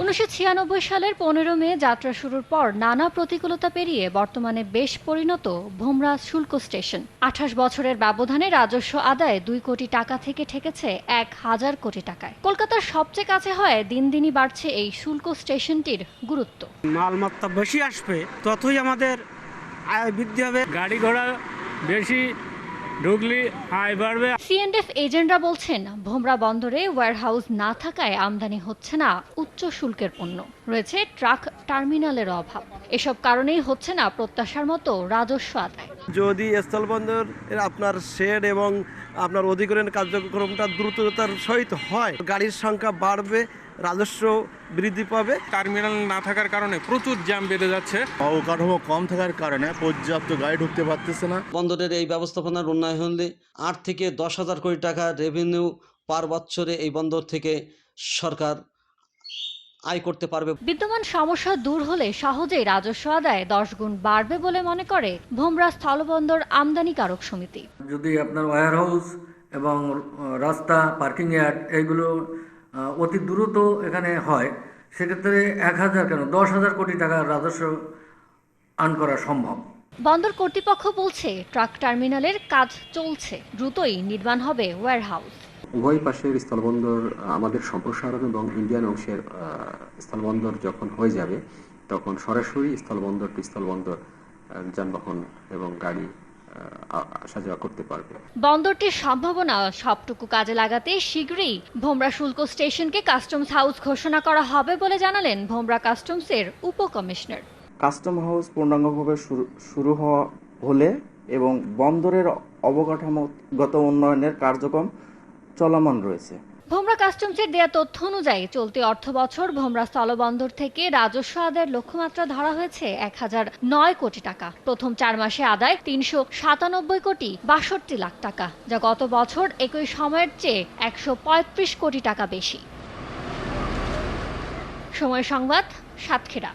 উনিশশো ছিয়ানব্বই সালের পনেরো মে যাত্রা শুরুর পর নানা প্রতিকূলতা পেরিয়ে বর্তমানে বেশ পরিণত ভোমরা শুল্ক স্টেশন। আঠাশ বছরের ব্যবধানে রাজস্ব আদায় দুই কোটি টাকা থেকে ঠেকেছে এক হাজার কোটি টাকায়। কলকাতার সবচেয়ে কাছে হয় দিন দিনই বাড়ছে এই শুল্ক স্টেশনটির গুরুত্ব। মালমাত্রা বেশি আসবে ততই আমাদের আয় বৃদ্ধি হবে। গাড়ি ঘোড়া বেশি ঢুকলি, আয় বাড়বে। সিএনডিএফ এজেন্টরা বলছেন, ভোমরা বন্দরে ওয়্যারহাউস না থাকায় আমদানি হচ্ছে না উচ্চ শুল্কের পণ্য। রয়েছে ট্রাক টার্মিনালের অভাব। এসব কারণেই হচ্ছে না প্রত্যাশার মতো রাজস্ব আদায়। যদি স্থলবন্দর এর আপনার শেড এবং আপনার অধিগ্রহণ কার্যক্রমটা দ্রুততার সহিত হয় গাড়ির সংখ্যা বাড়বে রাজস্ব বৃদ্ধি পাবে। টার্মিনাল না থাকার কারণে প্রচুর জ্যাম বেড়ে যাচ্ছে। অবকাঠামো কম থাকার কারণে পর্যাপ্ত গাড়ি ঢুকতে পারতেছে না। বন্দরের এই ব্যবস্থাপনার উন্নয়ন হলে আট থেকে দশ হাজার কোটি টাকা রেভিনিউ পার বছরে এই বন্দর থেকে সরকার আয় করতে পারবে। বিদ্যমান সমস্যা দূর হলে সহজেই রাজস্ব আদায় দশ গুণ বাড়বে বলে মনে করে ভোমরা স্থলবন্দর আমদানিকারক সমিতি। যদি আপনার ওয়্যার হাউস এবং রাস্তা পার্কিং ইয়ার্ড এইগুলো আহ, অতি দ্রুত এখানে হয় সেক্ষেত্রে এক হাজার কেন দশ হাজার কোটি টাকার রাজস্ব আর্ন করা সম্ভব। বন্দর কর্তৃপক্ষ বলছে ট্রাক টার্মিনালের কাজ চলছে দ্রুতই নির্মাণ হবে ওয়্যারহাউস উভয় পাশের স্থলবন্দর আমাদের সম্প্রসারণ এবং ইন্ডিয়ান অংশের স্থলবন্দর যখন হয়ে যাবে তখন সরাসরি স্থলবন্দর টু স্থলবন্দর যানবাহন এবং গাড়ি আহ, আসা যাওয়া করতে পারবে। বন্দরটির সম্ভাবনা সবটুকু কাজে লাগাতে শীঘ্রই ভোমরা শুল্ক স্টেশনকে কাস্টমস হাউস ঘোষণা করা হবে বলে জানালেন ভোমরা কাস্টমসের উপকমিশনার। কাস্টম হাউস পূর্ণাঙ্গভাবে শুরু শুরু হওয়া হলে এবং বন্দরের অবকাঠামোগত উন্নয়নের কার্যক্রম চলমান রয়েছে। ভোমরা কাস্টমসের দেয়া তথ্য অনুযায়ী চলতি অর্থ বছর ভোমরা স্থলবন্দর থেকে রাজস্ব আদায়ের লক্ষ্যমাত্রা ধরা হয়েছে এক হাজার নয় কোটি টাকা। প্রথম চার মাসে আদায় তিনশো সাতানব্বই কোটি বাষট্টি লাখ টাকা, যা গত বছর একই সময়ের চেয়ে একশো পঁয়ত্রিশ কোটি টাকা বেশি। সময় সংবাদ, সাতক্ষীরা।